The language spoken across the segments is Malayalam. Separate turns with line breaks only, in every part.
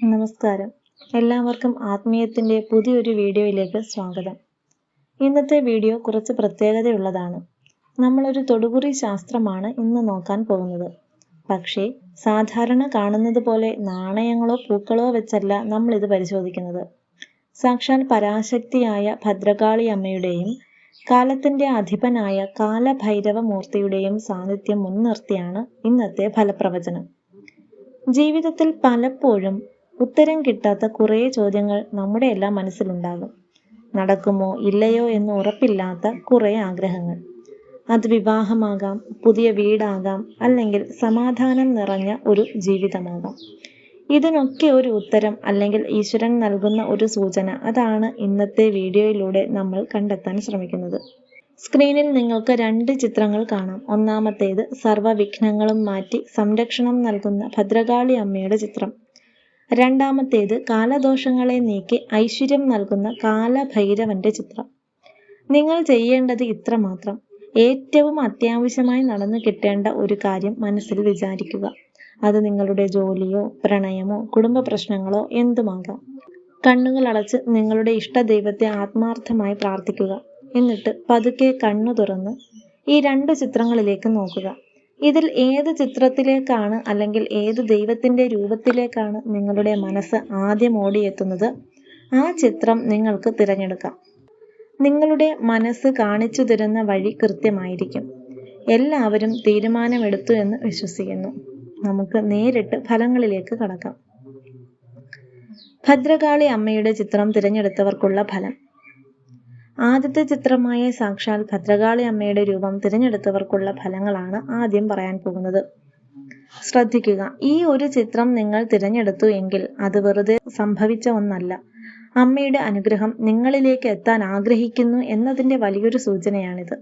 നമസ്കാരം. എല്ലാവർക്കും ആത്മീയത്തിന്റെ പുതിയൊരു വീഡിയോയിലേക്ക് സ്വാഗതം. ഇന്നത്തെ വീഡിയോ കുറച്ച് പ്രത്യേകതയുള്ളതാണ്. നമ്മളൊരു തൊടുകുറി ശാസ്ത്രമാണ് ഇന്ന് നോക്കാൻ പോകുന്നത്. പക്ഷേ സാധാരണ കാണുന്നത് പോലെ നാണയങ്ങളോ പൂക്കളോ വെച്ചല്ല നമ്മൾ ഇത് പരിശോധിക്കുന്നത്. സാക്ഷാൻ പരാശക്തിയായ ഭദ്രകാളി അമ്മയുടെയും കാലത്തിന്റെ അധിപനായ കാലഭൈരവ മൂർത്തിയുടെയും സാന്നിധ്യം മുൻനിർത്തിയാണ് ഇന്നത്തെ ഫലപ്രവചനം. ജീവിതത്തിൽ പലപ്പോഴും ഉത്തരം കിട്ടാത്ത കുറേ ചോദ്യങ്ങൾ നമ്മുടെ എല്ലാം മനസ്സിലുണ്ടാകും. നടക്കുമോ ഇല്ലയോ എന്ന് ഉറപ്പില്ലാത്ത കുറേ ആഗ്രഹങ്ങൾ. അത് വിവാഹമാകാം പുതിയ വീടാകാം അല്ലെങ്കിൽ സമാധാനം നിറഞ്ഞ ഒരു ജീവിതമാകാം. ഇതിനൊക്കെ ഒരു ഉത്തരം അല്ലെങ്കിൽ ഈശ്വരൻ നൽകുന്ന ഒരു സൂചന അതാണ് ഇന്നത്തെ വീഡിയോയിലൂടെ നമ്മൾ കണ്ടെത്താൻ ശ്രമിക്കുന്നത്. സ്ക്രീനിൽ നിങ്ങൾക്ക് രണ്ട് ചിത്രങ്ങൾ കാണാം. ഒന്നാമത്തേത് സർവവിഘ്നങ്ങളും മാറ്റി സംരക്ഷണം നൽകുന്ന ഭദ്രകാളി അമ്മയുടെ ചിത്രം. രണ്ടാമത്തേത് കാലദോഷങ്ങളെ നീക്കി ഐശ്വര്യം നൽകുന്ന കാലഭൈരവന്റെ ചിത്രം. നിങ്ങൾ ചെയ്യേണ്ടത് ഇത്ര മാത്രം. ഏറ്റവും അത്യാവശ്യമായി നടന്നു കിട്ടേണ്ട ഒരു കാര്യം മനസ്സിൽ വിചാരിക്കുക. അത് നിങ്ങളുടെ ജോലിയോ പ്രണയമോ കുടുംബ പ്രശ്നങ്ങളോ എന്തുമാകാം. കണ്ണുകൾ അടച്ച് നിങ്ങളുടെ ഇഷ്ടദൈവത്തെ ആത്മാർത്ഥമായി പ്രാർത്ഥിക്കുക. എന്നിട്ട് പതുക്കെ കണ്ണു തുറന്ന് ഈ രണ്ട് ചിത്രങ്ങളിലേക്ക് നോക്കുക. ഇതിൽ ഏത് ചിത്രത്തിലേക്കാണ് അല്ലെങ്കിൽ ഏത് ദൈവത്തിന്റെ രൂപത്തിലേക്കാണ് നിങ്ങളുടെ മനസ്സ് ആദ്യം ഓടിയെത്തുന്നത്? ആ ചിത്രം നിങ്ങൾക്ക് തിരഞ്ഞെടുക്കാം. നിങ്ങളുടെ മനസ്സ് കാണിച്ചു തരുന്ന വഴി കൃത്യമായിരിക്കും. എല്ലാവരും തീരുമാനമെടുത്തു എന്ന് വിശ്വസിക്കുന്നു. നമുക്ക് നേരിട്ട് ഫലങ്ങളിലേക്ക് കടക്കാം. ഭദ്രകാളി അമ്മയുടെ ചിത്രം തിരഞ്ഞെടുത്തവർക്കുള്ള ഫലം. ആദ്യത്തെ ചിത്രമായ സാക്ഷാൽ ഭദ്രകാളി അമ്മയുടെ രൂപം തിരഞ്ഞെടുത്തവർക്കുള്ള ഫലങ്ങളാണ് ആദ്യം പറയാൻ പോകുന്നത്. ശ്രദ്ധിക്കുക ഈ ഒരു ചിത്രം നിങ്ങൾ തിരഞ്ഞെടുത്തു എങ്കിൽ അത് വെറുതെ സംഭവിച്ച ഒന്നല്ല. അമ്മയുടെ അനുഗ്രഹം നിങ്ങളിലേക്ക് എത്താൻ ആഗ്രഹിക്കുന്നു എന്നതിന്റെ വലിയൊരു സൂചനയാണിത്.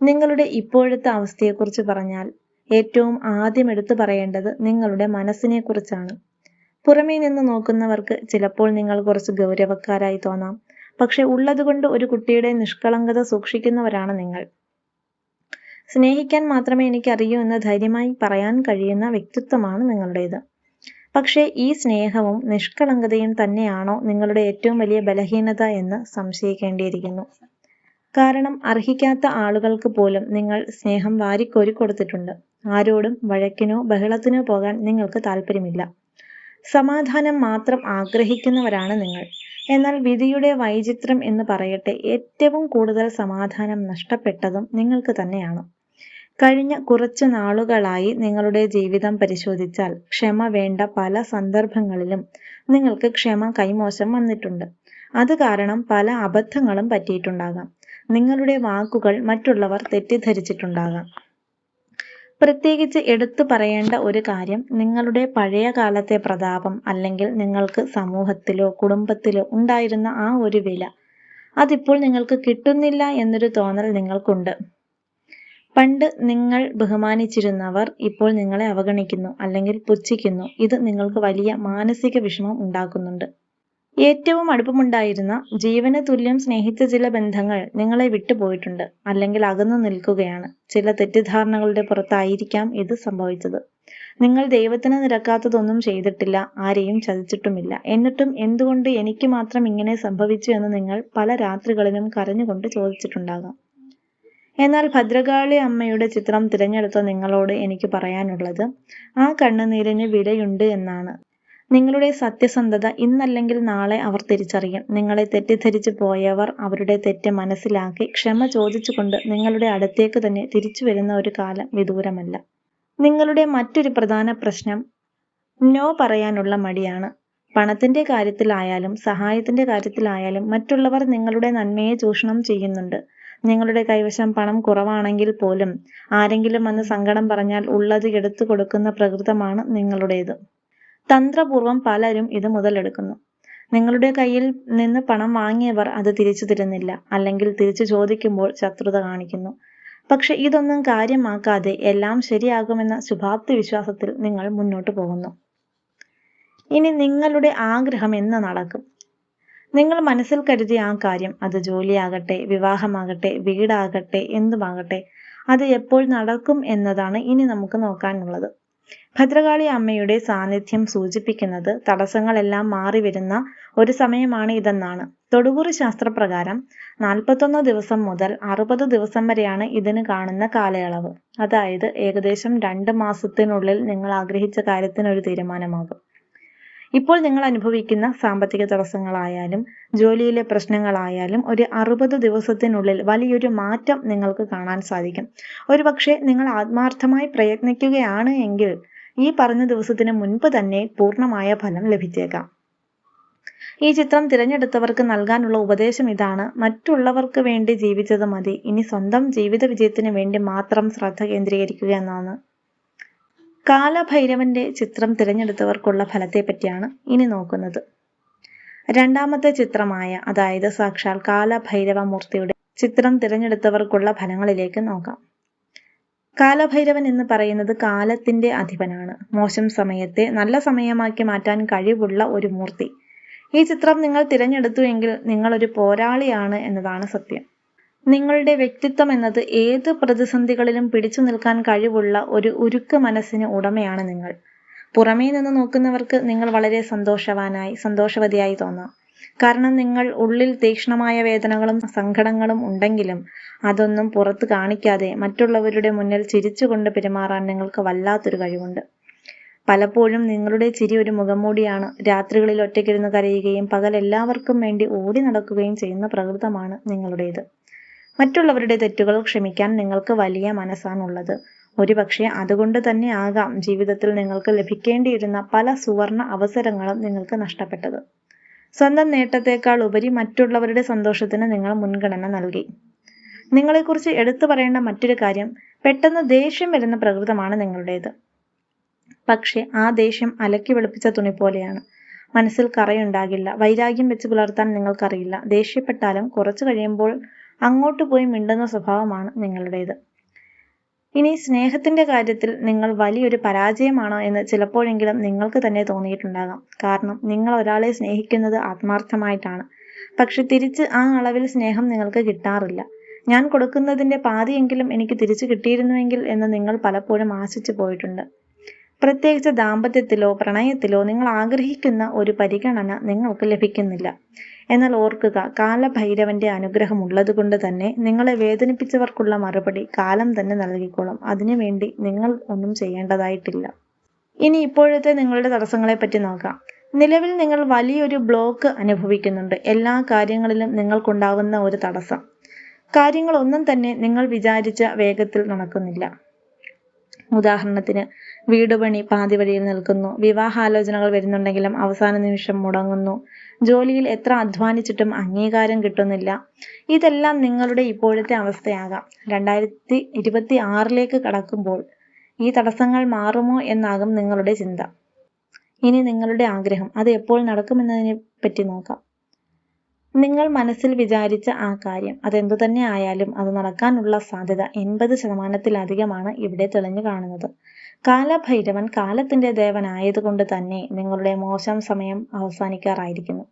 നിങ്ങളുടെ ഇപ്പോഴത്തെ അവസ്ഥയെക്കുറിച്ച് പറഞ്ഞാൽ ഏറ്റവും ആദ്യം എടുത്തു പറയേണ്ടത് നിങ്ങളുടെ മനസ്സിനെ കുറിച്ചാണ് പുറമേ നിന്ന് നോക്കുന്നവർക്ക് ചിലപ്പോൾ നിങ്ങൾ കുറച്ച് ഗൗരവക്കാരായി തോന്നാം. പക്ഷെ ഉള്ളതുകൊണ്ട് ഒരു കുട്ടിയുടെ നിഷ്കളങ്കത സൂക്ഷിക്കുന്നവരാണ് നിങ്ങൾ. സ്നേഹിക്കാൻ മാത്രമേ എനിക്ക് അറിയൂ എന്ന് ധൈര്യമായി പറയാൻ കഴിയുന്ന വ്യക്തിത്വമാണ് നിങ്ങളുടേത്. പക്ഷേ ഈ സ്നേഹവും നിഷ്കളങ്കതയും തന്നെയാണോ നിങ്ങളുടെ ഏറ്റവും വലിയ ബലഹീനത എന്ന് സംശയിക്കേണ്ടിയിരിക്കുന്നു. കാരണം അർഹിക്കാത്ത ആളുകൾക്ക് പോലും നിങ്ങൾ സ്നേഹം വാരിക്കോരി കൊടുത്തിട്ടുണ്ട്. ആരോടും വഴക്കിനോ ബഹളത്തിനോ പോകാൻ നിങ്ങൾക്ക് താല്പര്യമില്ല സമാധാനം മാത്രം ആഗ്രഹിക്കുന്നവരാണ് നിങ്ങൾ. എന്നാൽ വിധിയുടെ വൈചിത്രം എന്ന് പറയട്ടെ ഏറ്റവും കൂടുതൽ സമാധാനം നഷ്ടപ്പെട്ടതും നിങ്ങൾക്ക് തന്നെയാണ്. കഴിഞ്ഞ കുറച്ചു നാളുകളായി നിങ്ങളുടെ ജീവിതം പരിശോധിച്ചാൽ ക്ഷമ വേണ്ട പല സന്ദർഭങ്ങളിലും നിങ്ങൾക്ക് ക്ഷമ കൈമോശം വന്നിട്ടുണ്ട്. അത് കാരണം പല അബദ്ധങ്ങളും പറ്റിയിട്ടുണ്ടാകാം. നിങ്ങളുടെ വാക്കുകൾ മറ്റുള്ളവർ തെറ്റിദ്ധരിച്ചിട്ടുണ്ടാകാം. പ്രത്യേകിച്ച് എടുത്തു പറയേണ്ട ഒരു കാര്യം നിങ്ങളുടെ പഴയ കാലത്തെ പ്രതാപം അല്ലെങ്കിൽ നിങ്ങൾക്ക് സമൂഹത്തിലോ കുടുംബത്തിലോ ഉണ്ടായിരുന്ന ആ ഒരു വില. അതിപ്പോൾ നിങ്ങൾക്ക് കിട്ടുന്നില്ല എന്നൊരു തോന്നൽ നിങ്ങൾക്കുണ്ട്. പണ്ട് നിങ്ങൾ ബഹുമാനിച്ചിരുന്നവർ ഇപ്പോൾ നിങ്ങളെ അവഗണിക്കുന്നു അല്ലെങ്കിൽ പുച്ഛിക്കുന്നു. ഇത് നിങ്ങൾക്ക് വലിയ മാനസിക വിഷമം ഉണ്ടാക്കുന്നുണ്ട്. ഏറ്റവും അടുപ്പമുണ്ടായിരുന്ന ജീവന് തുല്യം സ്നേഹിച്ച ചില ബന്ധങ്ങൾ നിങ്ങളെ വിട്ടുപോയിട്ടുണ്ട് അല്ലെങ്കിൽ അകന്നു നിൽക്കുകയാണ്. ചില തെറ്റിദ്ധാരണകളുടെ പുറത്തായിരിക്കാം ഇത് സംഭവിച്ചത്. നിങ്ങൾ ദൈവത്തിന് നിരക്കാത്തതൊന്നും ചെയ്തിട്ടില്ല ആരെയും ചതിച്ചിട്ടുമില്ല. എന്നിട്ടും എന്തുകൊണ്ട് എനിക്ക് മാത്രം ഇങ്ങനെ സംഭവിച്ചു എന്ന് നിങ്ങൾ പല രാത്രികളിലും കരഞ്ഞുകൊണ്ട് ചോദിച്ചിട്ടുണ്ടാകാം. എന്നാൽ ഭദ്രകാളി അമ്മയുടെ ചിത്രം തിരഞ്ഞെടുത്ത നിങ്ങളോട് എനിക്ക് പറയാനുള്ളത് ആ കണ്ണുനീരിന് വിലയുണ്ട് എന്നാണ്. നിങ്ങളുടെ സത്യസന്ധത ഇന്നല്ലെങ്കിൽ നാളെ അവർ തിരിച്ചറിയും. നിങ്ങളെ തെറ്റിദ്ധരിച്ചു പോയവർ അവരുടെ തെറ്റ് മനസ്സിലാക്കി ക്ഷമ ചോദിച്ചുകൊണ്ട് നിങ്ങളുടെ അടുത്തേക്ക് തന്നെ തിരിച്ചു വരുന്ന ഒരു കാലം വിദൂരമല്ല. നിങ്ങളുടെ മറ്റൊരു പ്രധാന പ്രശ്നം നോ പറയാനുള്ള മടിയാണ്. പണത്തിന്റെ കാര്യത്തിലായാലും സഹായത്തിന്റെ കാര്യത്തിലായാലും മറ്റുള്ളവർ നിങ്ങളുടെ നന്മയെ ചൂഷണം ചെയ്യുന്നുണ്ട്. നിങ്ങളുടെ കൈവശം പണം കുറവാണെങ്കിൽ പോലും ആരെങ്കിലും വന്ന് സങ്കടം പറഞ്ഞാൽ ഉള്ളത് എടുത്തു കൊടുക്കുന്ന പ്രകൃതമാണ് നിങ്ങളുടേത്. തന്ത്രപൂർവം പലരും ഇത് മുതലെടുക്കുന്നു. നിങ്ങളുടെ കയ്യിൽ നിന്ന് പണം വാങ്ങിയവർ അത് തിരിച്ചു തരുന്നില്ല. അല്ലെങ്കിൽ തിരിച്ചു ചോദിക്കുമ്പോൾ ശത്രുത കാണിക്കുന്നു. പക്ഷെ ഇതൊന്നും കാര്യമാക്കാതെ എല്ലാം ശരിയാകുമെന്ന ശുഭാപ്തി വിശ്വാസത്തിൽ നിങ്ങൾ മുന്നോട്ട് പോകുന്നു. ഇനി നിങ്ങളുടെ ആഗ്രഹം എന്ന് നടക്കും. നിങ്ങൾ മനസ്സിൽ കരുതിയ ആ കാര്യം അത് ജോലിയാകട്ടെ വിവാഹമാകട്ടെ വീടാകട്ടെ എന്തുമാകട്ടെ അത് എപ്പോൾ നടക്കും എന്നതാണ് ഇനി നമുക്ക് നോക്കാനുള്ളത്. ഭദ്രകാളി അമ്മയുടെ സാന്നിധ്യം സൂചിപ്പിക്കുന്നത് തടസ്സങ്ങളെല്ലാം മാറി വരുന്ന ഒരു സമയമാണ് ഇതെന്നാണ്. തൊടുകുറി ശാസ്ത്രപ്രകാരം നാൽപ്പത്തൊന്ന് ദിവസം മുതൽ അറുപത് ദിവസം വരെയാണ് ഇതിന് കാണുന്ന കാലയളവ്. അതായത് ഏകദേശം രണ്ട് മാസത്തിനുള്ളിൽ നിങ്ങൾ ആഗ്രഹിച്ച കാര്യത്തിന് ഒരു തീരുമാനമാകും. ഇപ്പോൾ നിങ്ങൾ അനുഭവിക്കുന്ന സാമ്പത്തിക തടസ്സങ്ങളായാലും ജോലിയിലെ പ്രശ്നങ്ങളായാലും ഒരു അറുപത് ദിവസത്തിനുള്ളിൽ വലിയൊരു മാറ്റം നിങ്ങൾക്ക് കാണാൻ സാധിക്കും. ഒരുപക്ഷെ നിങ്ങൾ ആത്മാർത്ഥമായി പ്രയത്നിക്കുകയാണ് എങ്കിൽ ഈ പറഞ്ഞ ദിവസത്തിന് മുൻപ് തന്നെ പൂർണമായ ഫലം ലഭിച്ചേക്കാം. ഈ ചിത്രം തിരഞ്ഞെടുത്തവർക്ക് നൽകാനുള്ള ഉപദേശം ഇതാണ്. മറ്റുള്ളവർക്ക് വേണ്ടി ജീവിച്ചത് മതി. ഇനി സ്വന്തം ജീവിത വിജയത്തിന് വേണ്ടി മാത്രം ശ്രദ്ധ കേന്ദ്രീകരിക്കുക എന്നാണ്. കാലഭൈരവന്റെ ചിത്രം തിരഞ്ഞെടുത്തവർക്കുള്ള ഫലത്തെ പറ്റിയാണ് ഇനി നോക്കുന്നത്. രണ്ടാമത്തെ ചിത്രമായ അതായത് സാക്ഷാൽ കാലഭൈരവ മൂർത്തിയുടെ ചിത്രം തിരഞ്ഞെടുത്തവർക്കുള്ള ഫലങ്ങളിലേക്ക് നോക്കാം. കാലഭൈരവൻ എന്ന് പറയുന്നത് കാലത്തിന്റെ അധിപനാണ്. മോശം സമയത്തെ നല്ല സമയമാക്കി മാറ്റാൻ കഴിവുള്ള ഒരു മൂർത്തി. ഈ ചിത്രം നിങ്ങൾ തിരഞ്ഞെടുത്തു എങ്കിൽ ഒരു പോരാളിയാണ് എന്നതാണ് സത്യം. നിങ്ങളുടെ വ്യക്തിത്വം എന്നത് ഏത് പ്രതിസന്ധികളിലും പിടിച്ചു നിൽക്കാൻ കഴിവുള്ള ഒരു ഉരുക്ക് മനസ്സിന് ഉടമയാണ് നിങ്ങൾ. പുറമേ നിന്ന് നോക്കുന്നവർക്ക് നിങ്ങൾ വളരെ സന്തോഷവാനായി സന്തോഷവതിയായി തോന്നാം. കാരണം നിങ്ങൾ ഉള്ളിൽ തീക്ഷ്ണമായ വേദനകളും സങ്കടങ്ങളും ഉണ്ടെങ്കിലും അതൊന്നും പുറത്ത് കാണിക്കാതെ മറ്റുള്ളവരുടെ മുന്നിൽ ചിരിച്ചുകൊണ്ട് പെരുമാറാൻ നിങ്ങൾക്ക് വല്ലാത്തൊരു കഴിവുണ്ട്. പലപ്പോഴും നിങ്ങളുടെ ചിരി ഒരു മുഖംമൂടിയാണ് രാത്രികളിൽ ഒറ്റയ്ക്കിരുന്ന് കരയുകയും പകൽ എല്ലാവർക്കും വേണ്ടി ഓടി നടക്കുകയും ചെയ്യുന്ന പ്രകൃതമാണ് നിങ്ങളുടേത്. മറ്റുള്ളവരുടെ തെറ്റുകൾ ക്ഷമിക്കാൻ നിങ്ങൾക്ക് വലിയ മനസ്സാണുള്ളത്. ഒരുപക്ഷെ അതുകൊണ്ട് തന്നെ ആകാം ജീവിതത്തിൽ നിങ്ങൾക്ക് ലഭിക്കേണ്ടിയിരുന്ന പല സുവർണ അവസരങ്ങളും നിങ്ങൾക്ക് നഷ്ടപ്പെട്ടത്. സ്വന്തം നേട്ടത്തെക്കാൾ ഉപരി മറ്റുള്ളവരുടെ സന്തോഷത്തിന് നിങ്ങൾ മുൻഗണന നൽകി. നിങ്ങളെക്കുറിച്ച് എടുത്തു പറയേണ്ട മറ്റൊരു കാര്യം പെട്ടെന്ന് ദേഷ്യം വരുന്ന പ്രകൃതമാണ് നിങ്ങളുടേത്. പക്ഷേ ആ ദേഷ്യം അലക്കി വെളുപ്പിച്ച തുണി പോലെയാണ്. മനസ്സിൽ കറയുണ്ടാകില്ല. വൈരാഗ്യം വെച്ച് പുലർത്താൻ നിങ്ങൾക്കറിയില്ല. ദേഷ്യപ്പെട്ടാലും കുറച്ചു കഴിയുമ്പോൾ അങ്ങോട്ട് പോയി മിണ്ടുന്ന സ്വഭാവമാണ് നിങ്ങളുടേത്. ഇനി സ്നേഹത്തിന്റെ കാര്യത്തിൽ നിങ്ങൾ വലിയൊരു പരാജയമാണോ എന്ന് ചിലപ്പോഴെങ്കിലും നിങ്ങൾക്ക് തന്നെ തോന്നിയിട്ടുണ്ടാകാം. കാരണം നിങ്ങൾ ഒരാളെ സ്നേഹിക്കുന്നത് ആത്മാർത്ഥമായിട്ടാണ്. പക്ഷെ തിരിച്ച് ആ അളവിൽ സ്നേഹം നിങ്ങൾക്ക് കിട്ടാറില്ല. ഞാൻ കൊടുക്കുന്നതിന്റെ പാതിയെങ്കിലും എനിക്ക് തിരിച്ചു കിട്ടിയിരുന്നുവെങ്കിൽ എന്ന് നിങ്ങൾ പലപ്പോഴും ആശിച്ചു പോയിട്ടുണ്ട്. പ്രത്യേകിച്ച് ദാമ്പത്യത്തിലോ പ്രണയത്തിലോ നിങ്ങൾ ആഗ്രഹിക്കുന്ന ഒരു പരിഗണന നിങ്ങൾക്ക് ലഭിക്കുന്നില്ല. എന്നാൽ ഓർക്കുക കാലഭൈരവന്റെ അനുഗ്രഹം ഉള്ളതുകൊണ്ട് തന്നെ നിങ്ങളെ വേദനിപ്പിച്ചവർക്കുള്ള മറുപടി കാലം തന്നെ നൽകിക്കോളും. അതിനുവേണ്ടി നിങ്ങൾ ഒന്നും ചെയ്യേണ്ടതായിട്ടില്ല. ഇനി ഇപ്പോഴത്തെ നിങ്ങളുടെ തടസ്സങ്ങളെ പറ്റി നോക്കാം. നിലവിൽ നിങ്ങൾ വലിയൊരു ബ്ലോക്ക് അനുഭവിക്കുന്നുണ്ട്. എല്ലാ കാര്യങ്ങളിലും നിങ്ങൾക്കുണ്ടാകുന്ന ഒരു തടസ്സം. കാര്യങ്ങൾ ഒന്നും തന്നെ നിങ്ങൾ വിചാരിച്ച വേഗത്തിൽ നടക്കുന്നില്ല. ഉദാഹരണത്തിന് വീടുപണി പാതി വഴിയിൽ നിൽക്കുന്നു വിവാഹാലോചനകൾ വരുന്നുണ്ടെങ്കിലും അവസാന നിമിഷം മുടങ്ങുന്നു ജോലിയിൽ എത്ര അധ്വാനിച്ചിട്ടും അംഗീകാരം കിട്ടുന്നില്ല. ഇതെല്ലാം നിങ്ങളുടെ ഇപ്പോഴത്തെ അവസ്ഥയാകാം. രണ്ടായിരത്തി ഇരുപത്തി ആറിലേക്ക് കടക്കുമ്പോൾ ഈ തടസ്സങ്ങൾ മാറുമോ എന്നാകും നിങ്ങളുടെ ചിന്ത. ഇനി നിങ്ങളുടെ ആഗ്രഹം അത് എപ്പോൾ നടക്കുമെന്നതിനെ പറ്റി നോക്കാം. നിങ്ങൾ മനസ്സിൽ വിചാരിച്ച ആ കാര്യം അതെന്തു തന്നെ ആയാലും അത് നടക്കാനുള്ള സാധ്യത എൺപത് ശതമാനത്തിലധികമാണ് ഇവിടെ തെളിഞ്ഞു കാണുന്നത്. കാലഭൈരവൻ കാലത്തിന്റെ ദേവനായതുകൊണ്ട് തന്നെ നിങ്ങളുടെ മോശം സമയം അവസാനിക്കാറായിരിക്കുന്നു.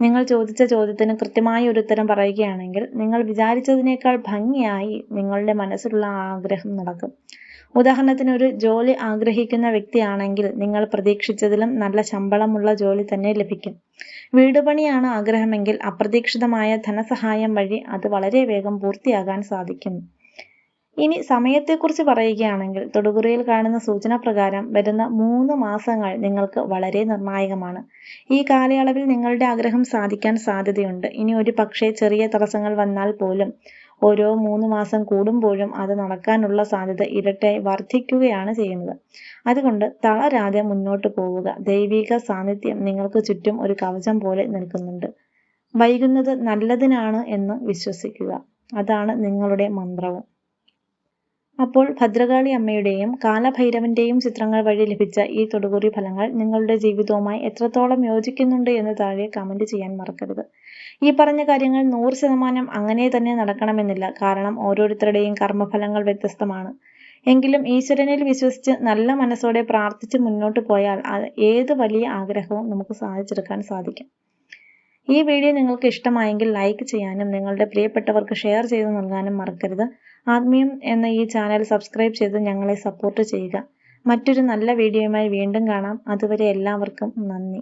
നിങ്ങൾ ചോദിച്ച ചോദ്യത്തിന് കൃത്യമായ ഒരു ഉത്തരം പറയുകയാണെങ്കിൽ നിങ്ങൾ വിചാരിച്ചതിനേക്കാൾ ഭംഗിയായി നിങ്ങളുടെ മനസ്സിലുള്ള ആഗ്രഹം നടക്കും. ഉദാഹരണത്തിന് ഒരു ജോലി ആഗ്രഹിക്കുന്ന വ്യക്തിയാണെങ്കിൽ നിങ്ങൾ പ്രതീക്ഷിച്ചതിലും നല്ല ശമ്പളമുള്ള ജോലി തന്നെ ലഭിക്കും. വീടുപണിയാണ് ആഗ്രഹമെങ്കിൽ അപ്രതീക്ഷിതമായ ധനസഹായം വഴി അത് വളരെ വേഗം പൂർത്തിയാകാൻ സാധിക്കും. ഇനി സമയത്തെക്കുറിച്ച് പറയുകയാണെങ്കിൽ തൊടുപുറയിൽ കാണുന്ന സൂചന പ്രകാരം വരുന്ന മൂന്ന് മാസങ്ങൾ നിങ്ങൾക്ക് വളരെ നിർണായകമാണ്. ഈ കാലയളവിൽ നിങ്ങളുടെ ആഗ്രഹം സാധിക്കാൻ സാധ്യതയുണ്ട്. ഇനി ഒരു പക്ഷേ ചെറിയ തടസ്സങ്ങൾ വന്നാൽ പോലും ഓരോ മൂന്ന് മാസം കൂടുമ്പോഴും അത് നടക്കാനുള്ള സാധ്യത ഇരട്ടയായി വർദ്ധിക്കുകയാണ് ചെയ്യുന്നത്. അതുകൊണ്ട് തളരാതെ മുന്നോട്ട് പോവുക. ദൈവിക സാന്നിധ്യം നിങ്ങൾക്ക് ചുറ്റും ഒരു കവചം പോലെ നിൽക്കുന്നുണ്ട്. വൈകുന്നത് നല്ലതിനാണ് എന്ന് വിശ്വസിക്കുക. അതാണ് നിങ്ങളുടെ മന്ത്രവും. അപ്പോൾ ഭദ്രകാളി അമ്മയുടെയും കാലഭൈരവന്റെയും ചിത്രങ്ങൾ വഴി ലഭിച്ച ഈ തൊടുകുറി ഫലങ്ങൾ നിങ്ങളുടെ ജീവിതവുമായി എത്രത്തോളം യോജിക്കുന്നുണ്ട് എന്ന് താഴെ കമന്റ് ചെയ്യാൻ മറക്കരുത്. ഈ പറഞ്ഞ കാര്യങ്ങൾ നൂറ് ശതമാനം അങ്ങനെ തന്നെ നടക്കണമെന്നില്ല. കാരണം ഓരോരുത്തരുടെയും കർമ്മഫലങ്ങൾ വ്യത്യസ്തമാണ്. എങ്കിലും ഈശ്വരനിൽ വിശ്വസിച്ച് നല്ല മനസ്സോടെ പ്രാർത്ഥിച്ച് മുന്നോട്ട് പോയാൽ ഏത് വലിയ ആഗ്രഹവും നമുക്ക് സാധിച്ചെടുക്കാൻ സാധിക്കും. ഈ വീഡിയോ നിങ്ങൾക്ക് ഇഷ്ടമായെങ്കിൽ ലൈക്ക് ചെയ്യാനും നിങ്ങളുടെ പ്രിയപ്പെട്ടവർക്ക് ഷെയർ ചെയ്ത് നൽകാനും മറക്കരുത്. ആത്മീയം എന്ന ഈ ചാനൽ സബ്സ്ക്രൈബ് ചെയ്ത് ഞങ്ങളെ സപ്പോർട്ട് ചെയ്യുക. മറ്റൊരു നല്ല വീഡിയോയുമായി വീണ്ടും കാണാം. അതുവരെ എല്ലാവർക്കും നന്ദി.